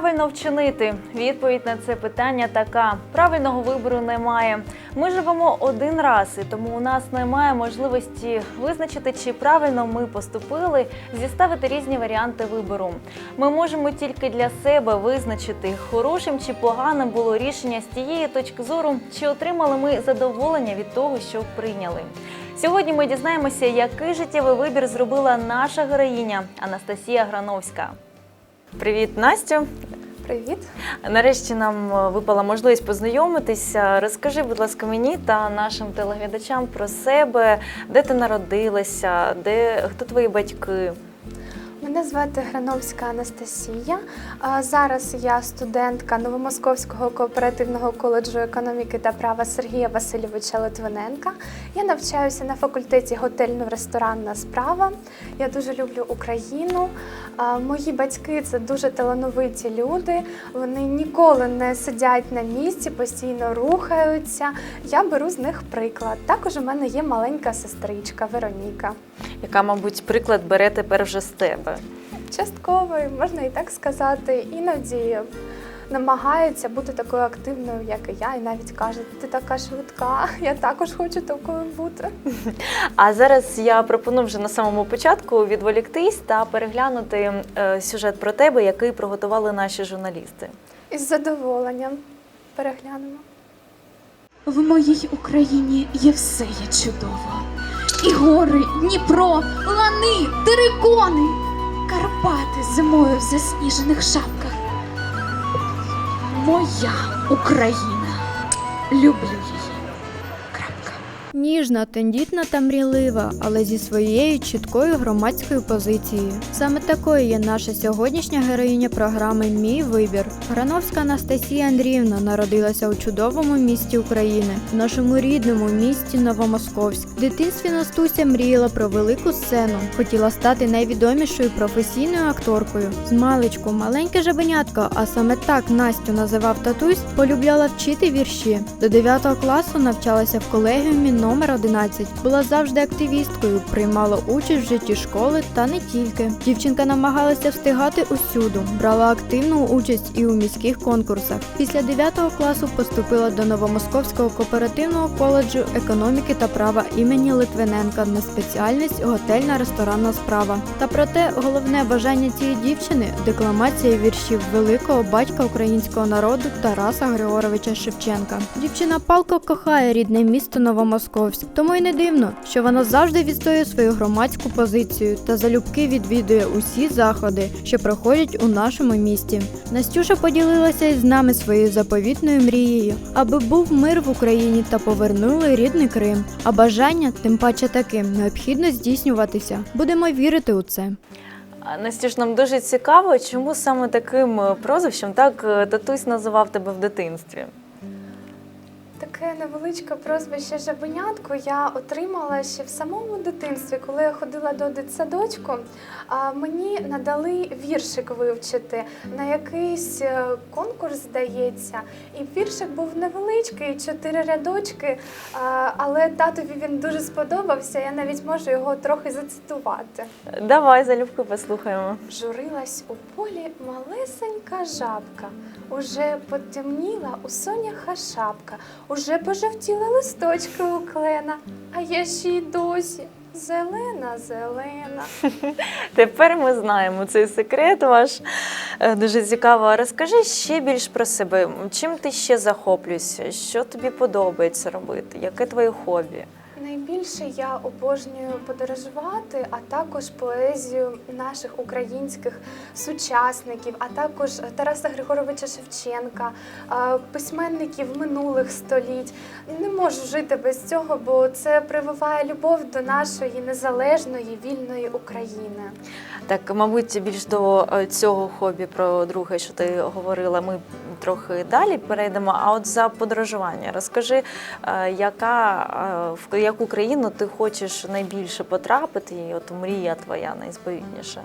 правильно вчинити? Відповідь на це питання така: правильного вибору немає. Ми живемо один раз, і тому у нас немає можливості визначити, чи правильно ми поступили, зіставити різні варіанти вибору. Ми можемо тільки для себе визначити, хорошим чи поганим було рішення з тієї точки зору, чи отримали ми задоволення від того, що прийняли. Сьогодні ми дізнаємося, який життєвий вибір зробила наша героїня Анастасія Грановська. Привіт, Настю! Привіт. Нарешті нам е, випала можливість познайомитися. Розкажи, будь ласка, мені та нашим телеглядачам про себе, де ти народилася, де хто твої батьки. Мене звати Грановська Анастасія. Зараз я студентка Новомосковського кооперативного коледжу економіки та права Сергія Васильовича Литвиненка. Я навчаюся на факультеті готельно-ресторанна справа. Я дуже люблю Україну. Мої батьки це дуже талановиті люди. Вони ніколи не сидять на місці, постійно рухаються. Я беру з них приклад. Також у мене є маленька сестричка Вероніка. Яка, мабуть, приклад бере тепер вже з тебе. Частково, можна і так сказати, іноді намагається бути такою активною, як і я, і навіть каже, ти така швидка, я також хочу такою бути. А зараз я пропоную вже на самому початку відволіктись та переглянути е, сюжет про тебе, який приготували наші журналісти. Із задоволенням переглянемо. В моїй Україні є все є чудово. І гори, Дніпро, лани, терикони, Карпати зимою в засніжених шапках. Моя Україна. Люблю її. Ніжна, тендітна та мрійлива, але зі своєю чіткою громадською позицією. Саме такою є наша сьогоднішня героїня програми Мій вибір. Грановська Анастасія Андріївна народилася у чудовому місті України, в нашому рідному місті Новомосковськ. В дитинстві Настуся мріяла про велику сцену, хотіла стати найвідомішою професійною акторкою. З маличку маленьке жабенятко, а саме так Настю називав татусь, полюбляла вчити вірші. До 9 класу навчалася в колегіумі номер 11. Була завжди активісткою, приймала участь в житті школи та не тільки. Дівчинка намагалася встигати усюду, брала активну участь і у міських конкурсах. Після 9 класу поступила до Новомосковського кооперативного коледжу економіки та права імені Литвиненка на спеціальність готельна ресторанна справа. Та проте головне бажання цієї дівчини декламація віршів великого батька українського народу Тараса Григоровича Шевченка. Дівчина палко кохає рідне місто Новомосковськ, тому й не дивно, що вона завжди відстоює свою громадську позицію та залюбки відвідує усі заходи, що проходять у нашому місті. Настюша поділилася із нами своєю заповітною мрією, аби був мир в Україні та повернули рідний Крим. А бажання, тим паче таким, необхідно здійснюватися. Будемо вірити у це. Настюш, нам дуже цікаво, чому саме таким е, прозвищем так е, татусь називав тебе в дитинстві. Таке невеличке прозвище Жабенятко я отримала ще в самому дитинстві, коли я ходила до дитсадочку. А мені надали віршик вивчити на якийсь е, конкурс, здається. І віршик був невеличкий, чотири рядочки, але татові він дуже сподобався. Я навіть можу його трохи зацитувати. Давай залюбки послухаємо. Журилась у полі малесенька жабка, уже потемніла у соняха шапка, уже пожовтіли листочки у клена, а я ще й досі зелена, зелена. Тепер ми знаємо цей секрет ваш. Е, Дуже цікаво. Розкажи ще більш про себе. Чим ти ще захоплюєшся? Що тобі подобається робити? Яке твоє хобі? Найбільше я обожнюю подорожувати, а також поезію наших українських сучасників, а також Тараса Григоровича Шевченка, письменників минулих століть. Не можу жити без цього, бо це прививає любов до нашої незалежної вільної України. Так, мабуть, більш до е, цього хобі про друге, що ти говорила, ми трохи далі перейдемо. А от за подорожування, розкажи, е, яка е, в яку країну ти хочеш найбільше потрапити, і от мрія твоя найзбавітніша.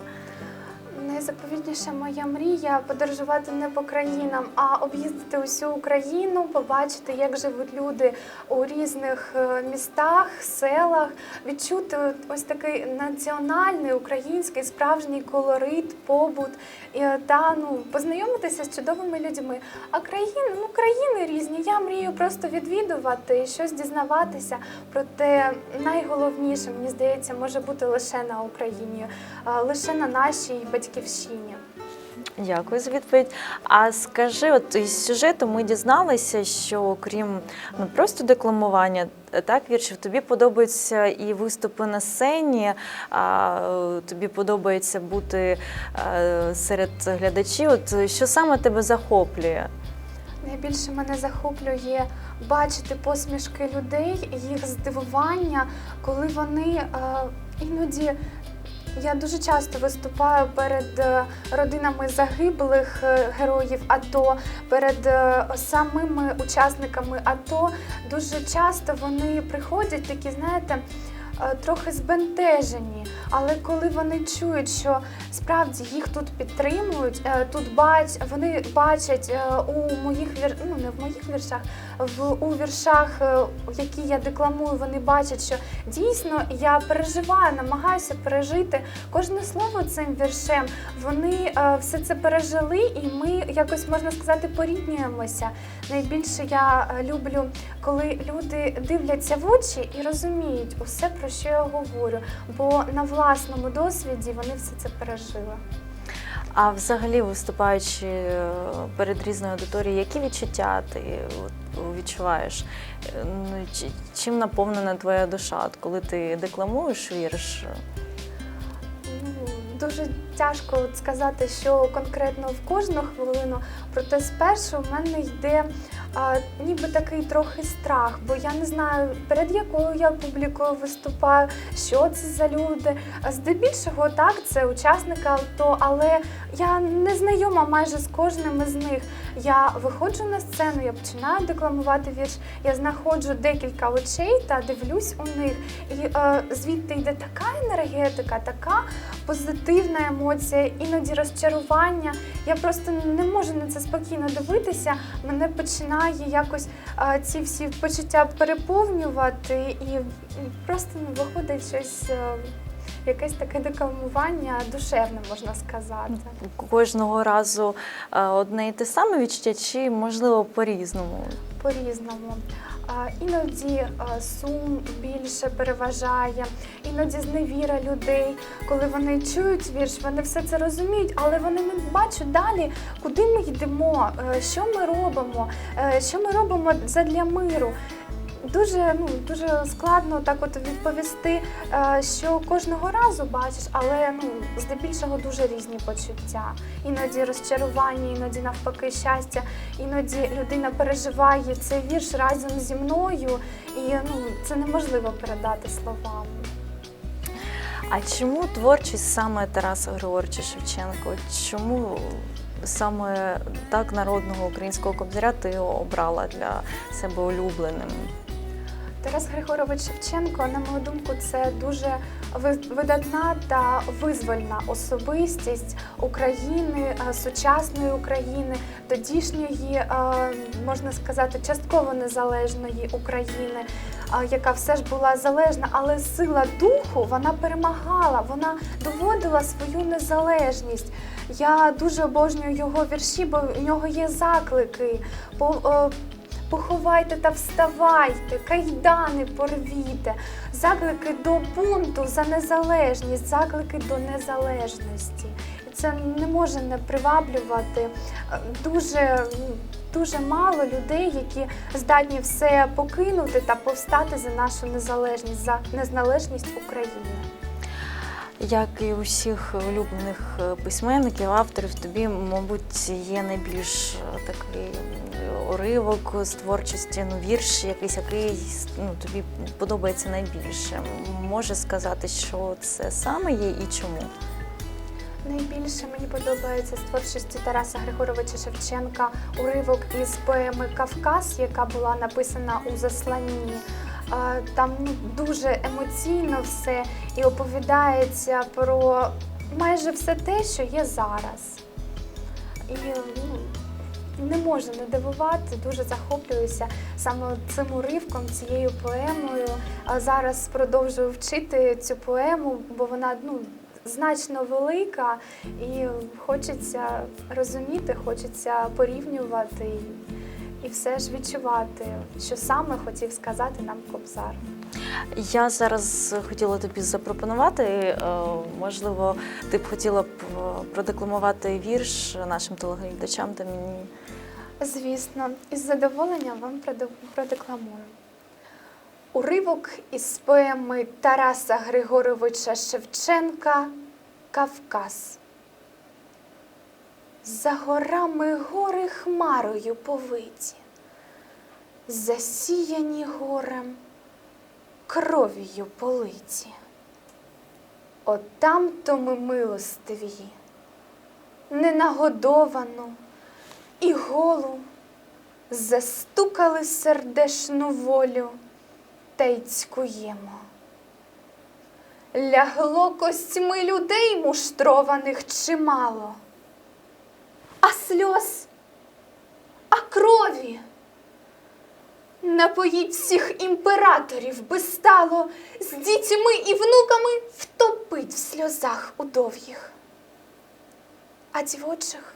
Найзаповітніша моя мрія подорожувати не по країнам, а об'їздити усю Україну, побачити, як живуть люди у різних е, містах, селах, відчути ось такий національний український справжній колорит, побут е, та ну познайомитися з чудовими людьми. А країни, ну країни різні. Я мрію просто відвідувати, щось дізнаватися. Проте найголовніше, мені здається, може бути лише на Україні, лише на нашій батьківщині. Дякую за відповідь. А скажи, от із сюжету ми дізналися, що окрім ну просто декламування, так віршів, тобі подобаються і виступи на сцені, а тобі подобається бути е, серед глядачів. От що саме тебе захоплює? Найбільше мене захоплює бачити посмішки людей, їх здивування, коли вони е, іноді. Я дуже часто виступаю перед е, родинами загиблих е, героїв АТО, перед е, самими учасниками АТО. Дуже часто вони приходять такі, знаєте, трохи збентежені. Але коли вони чують, що справді їх тут підтримують, е, тут бач, вони бачать е, у моїх вір... ну не в моїх віршах, в у віршах, е, які я декламую, вони бачать, що дійсно я переживаю, намагаюся пережити кожне слово цим віршем. Вони е, все це пережили, і ми якось можна сказати поріднюємося. Найбільше я е, люблю, коли люди дивляться в очі і розуміють усе, про що я говорю. Бо на власному досвіді вони все це пережили. А взагалі, виступаючи е, перед різною аудиторією, які відчуття ти відчуваєш? Е, Ну, чи- чим наповнена твоя душа, коли ти декламуєш вірш? Дуже тяжко от сказати, що конкретно в кожну хвилину, проте спершу в мене йде а, ніби такий трохи страх, бо я не знаю, перед якою я публікою виступаю, що це за люди. Здебільшого так, це учасники авто, але я не знайома майже з кожним із них. Я виходжу на сцену, я починаю декламувати вірш, я знаходжу декілька очей та дивлюсь у них. І е, звідти йде така енергетика, така позитивна емоція, іноді розчарування. Я просто не можу на це спокійно дивитися. Мене починає якось ці всі почуття переповнювати, і просто ну, виходить щось. е, Якесь таке декламування душевне, можна сказати. Кожного разу е, одне і те саме відчуття, чи можливо по-різному? по-різному. Іноді сум більше переважає, іноді зневіра людей. Коли вони чують вірш, вони все це розуміють, але вони не бачать далі, куди ми йдемо, е, що ми робимо, е, що ми робимо задля миру. Дуже ну дуже складно так от відповісти, е, що кожного разу бачиш, але ну здебільшого дуже різні почуття. Іноді розчарування, іноді навпаки щастя, іноді людина переживає цей вірш разом зі мною, і ну це неможливо передати словами. А чому творчість саме Тараса Григоровича Шевченка? От Чому саме так народного українського кобзаря ти обрала для себе улюбленим? Тарас Григорович Шевченко, на мою думку, це дуже видатна та визвольна особистість України, е, сучасної України, тодішньої, е, можна сказати, частково незалежної України, е, яка все ж була залежна, але сила духу вона перемагала, вона доводила свою незалежність. Я дуже обожнюю його вірші, бо в нього є заклики. По- Поховайте та вставайте, кайдани порвіте, заклики до бунту за незалежність, заклики до незалежності. І це не може не приваблювати Е, дуже. Дуже мало людей, які здатні все покинути та повстати за нашу незалежність, за незалежність України. Як і у всіх улюблених е, письменників, авторів, тобі, мабуть, є найбільш е, такий уривок з творчості, ну, вірш, якийсь, який ну, тобі подобається найбільше. Може сказати, що це саме є і чому? Найбільше мені подобається з творчості Тараса Григоровича Шевченка уривок із поеми Кавказ, яка була написана у засланні. Там ну, дуже емоційно все і оповідається про майже все те, що є зараз. І ну, не можу не дивувати, дуже захоплююся саме цим уривком, цією поемою. Зараз продовжую вчити цю поему, бо вона ну, значно велика, і хочеться розуміти, хочеться порівнювати і, все ж відчувати, що саме хотів сказати нам Кобзар. Я зараз хотіла тобі запропонувати. е, Можливо, ти б хотіла б е, продекламувати вірш нашим телеглядачам та мені. Звісно, із задоволенням вам продекламую. Уривок із поеми Тараса Григоровича Шевченка Кавказ. За горами гори хмарою повиті, засіяні горем, кров'ю политі. Отам то ми милостиві, ненагодовану і голу застукали сердешну волю та й цькуємо. Лягло костьми людей муштрованих чимало, сльоз, а крові. Напоїть всіх імператорів би стало з дітьми і внуками втопить в сльозах удов'їх. А дівочих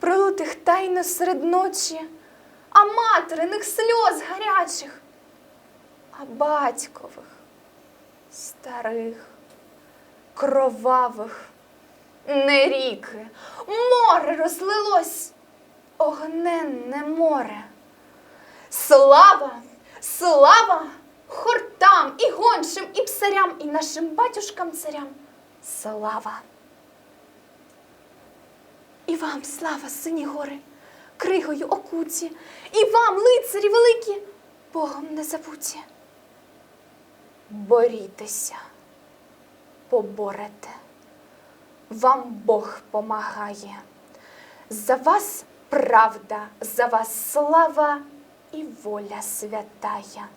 пролитих тайно серед ночі, а материних сльоз гарячих, а батькових, старих, кровавих, не ріки, море розлилось, огненне море. Слава, слава хортам і гончим, і псарям, і нашим батюшкам царям. Слава! І вам, слава, сині гори, кригою окуті, і вам, лицарі великі, Богом не забуті. Борітеся, поборете, вам Бог помагає. За вас правда, за вас слава і воля святая.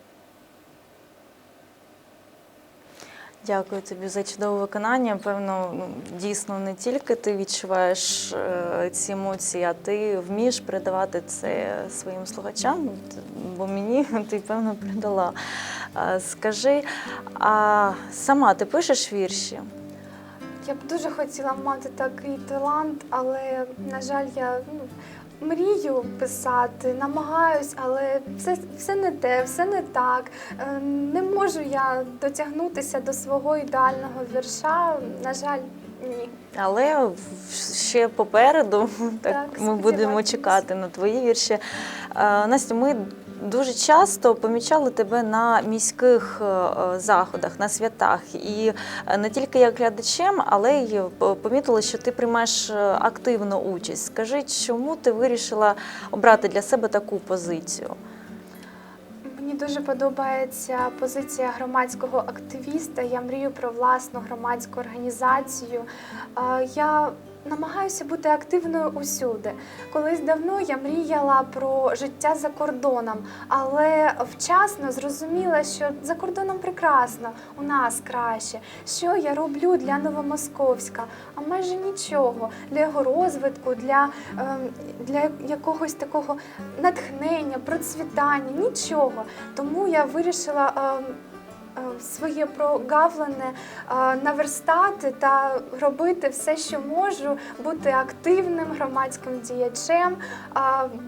Дякую тобі за чудове виконання. Певно, ну, дійсно не тільки ти відчуваєш е, ці емоції, а ти вмієш передавати це своїм слухачам, бо мені ти певно передала. Е, Скажи, а сама ти пишеш вірші? Я б дуже хотіла мати такий талант, але, на жаль, я ну, мрію писати, намагаюсь, але все, все не те, все не так. Е, Не можу я дотягнутися до свого ідеального вірша. На жаль, ні. Але ще попереду так, Так, ми будемо чекати на твої вірші. Е, Настя, ми дуже часто помічали тебе на міських е, е, заходах, на святах. І е, не тільки як глядачем, але й помітили, що ти приймаєш е, активну участь. Скажи, чому ти вирішила обрати для себе таку позицію? Мені дуже подобається позиція громадського активіста. Я мрію про власну громадську організацію. Е, Я намагаюся бути активною усюди. Колись давно я мріяла про життя за кордоном, але вчасно зрозуміла, що за кордоном прекрасно, у нас краще. Що я роблю для Новомосковська? А майже нічого для його розвитку, для, ем, для якогось такого натхнення, процвітання, нічого. Тому я вирішила. Е, Своє прогавлене е, наверстати та робити все, що можу, бути активним громадським діячем,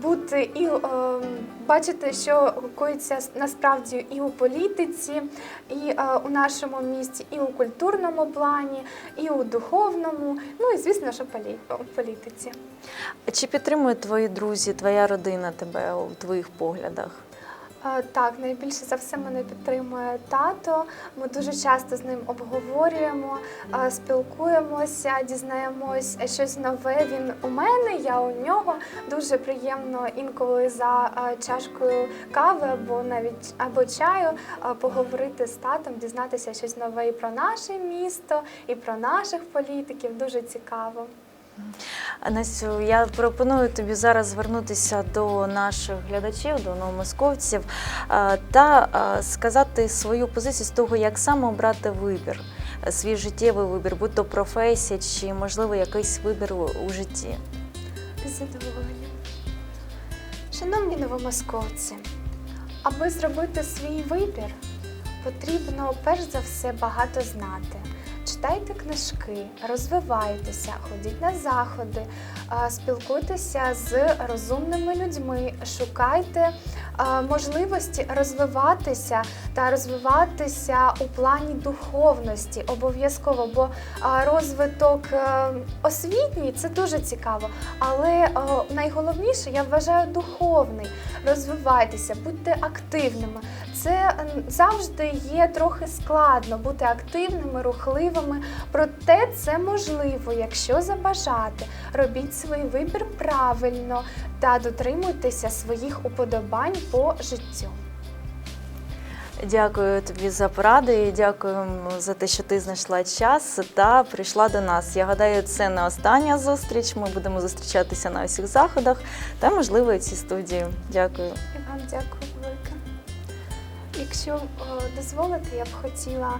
бути і е, бачити, що коїться насправді і у політиці, і е, у нашому місті, і у культурному плані, і у духовному, ну і звісно, що у політиці. Чи підтримують твої друзі, твоя родина тебе у твоїх поглядах? Е, Так, найбільше за все мене підтримує тато. Ми дуже часто з ним обговорюємо, е, спілкуємося, дізнаємось щось нове. Він у мене, я у нього. Дуже приємно інколи за е, чашкою кави або навіть або чаю поговорити з татом, дізнатися щось нове і про наше місто, і про наших політиків. Дуже цікаво. Настю, я пропоную тобі зараз звернутися до наших глядачів, до новомосковців е, та е, сказати свою позицію з того, як саме обрати вибір. е, свій життєвий вибір, будь то професія чи, можливо, якийсь вибір у, житті? З задоволенням. Шановні новомосковці, аби зробити свій вибір, потрібно перш за все багато знати. Читайте книжки, розвивайтеся, ходіть на заходи, спілкуйтеся з розумними людьми, шукайте можливості розвиватися та розвиватися у плані духовності обов'язково, бо розвиток е, освітній це дуже цікаво, але е, найголовніше я вважаю духовний. Розвивайтеся, будьте активними. Це завжди є трохи складно бути активними, рухливими. Проте це можливо, якщо забажати. Робіть свій вибір правильно та дотримуйтеся своїх уподобань по життю. Дякую тобі за поради і дякую за те, що ти знайшла час та прийшла до нас. Я гадаю, це не остання зустріч. Ми будемо зустрічатися на усіх заходах та, можливо, і цій студії. Дякую. І вам дякую велике. Якщо дозволите, я б хотіла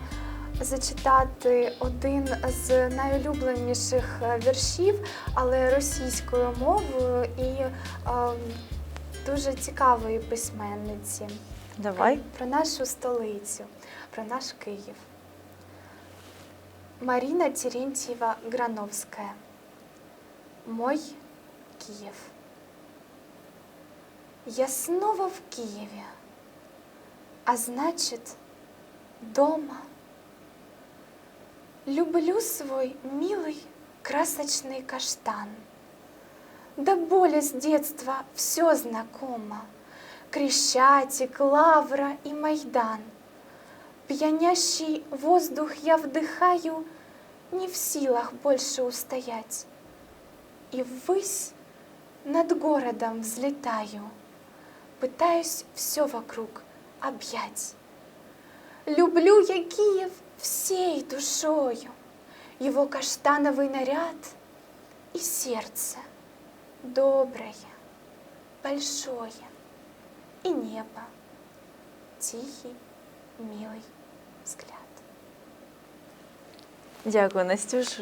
зачитати один з найулюбленіших е, віршів, але російською мовою і е, дуже цікавої письменниці. Давай. Про нашу столицю, про наш Київ. Марина Терентьева Грановская. Мой Киев. Я снова в Киеве, а значит, дома. Люблю свой милый красочный каштан. До боли с детства все знакомо. Крещатик, Лавра и Майдан. Пьянящий воздух я вдыхаю, не в силах больше устоять. И ввысь над городом взлетаю, пытаюсь все вокруг объять. Люблю я Киев всей душою, его каштановый наряд и сердце доброе, большое и небо, тихий, милый взгляд. Дякую, Настюш.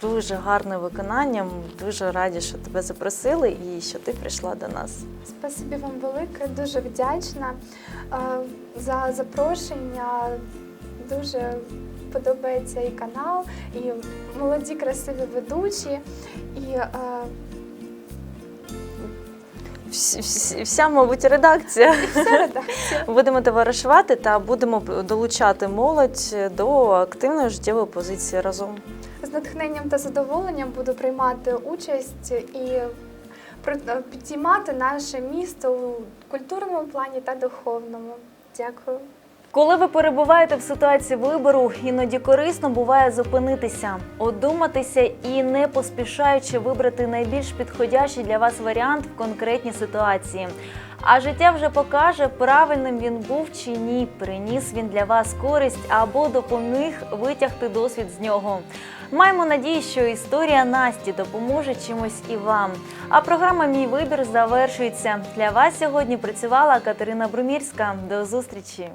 Дуже гарне виконання. Дуже раді, що тебе запросили і що ти прийшла до нас. Спасибі вам велике, дуже вдячна е, за запрошення. Дуже подобається і канал, і молоді красиві ведучі. І е, Вс- вс- Вся, мабуть, редакція. вся редакція. Будемо товаришувати та будемо долучати молодь до активної життєвої позиції разом. З натхненням та задоволенням буду приймати участь і при- е, підіймати наше місто у культурному плані та духовному. Дякую. Коли ви перебуваєте в ситуації вибору, іноді корисно буває зупинитися, одуматися і не поспішаючи вибрати найбільш підходящий для вас варіант в конкретній ситуації. А життя вже покаже, правильним він був чи ні, приніс він для вас користь або допоміг витягти досвід з нього. Маємо надію, що історія Насті допоможе чимось і вам. А програма Мій вибір завершується. Для вас сьогодні працювала Катерина Брумірська. До зустрічі!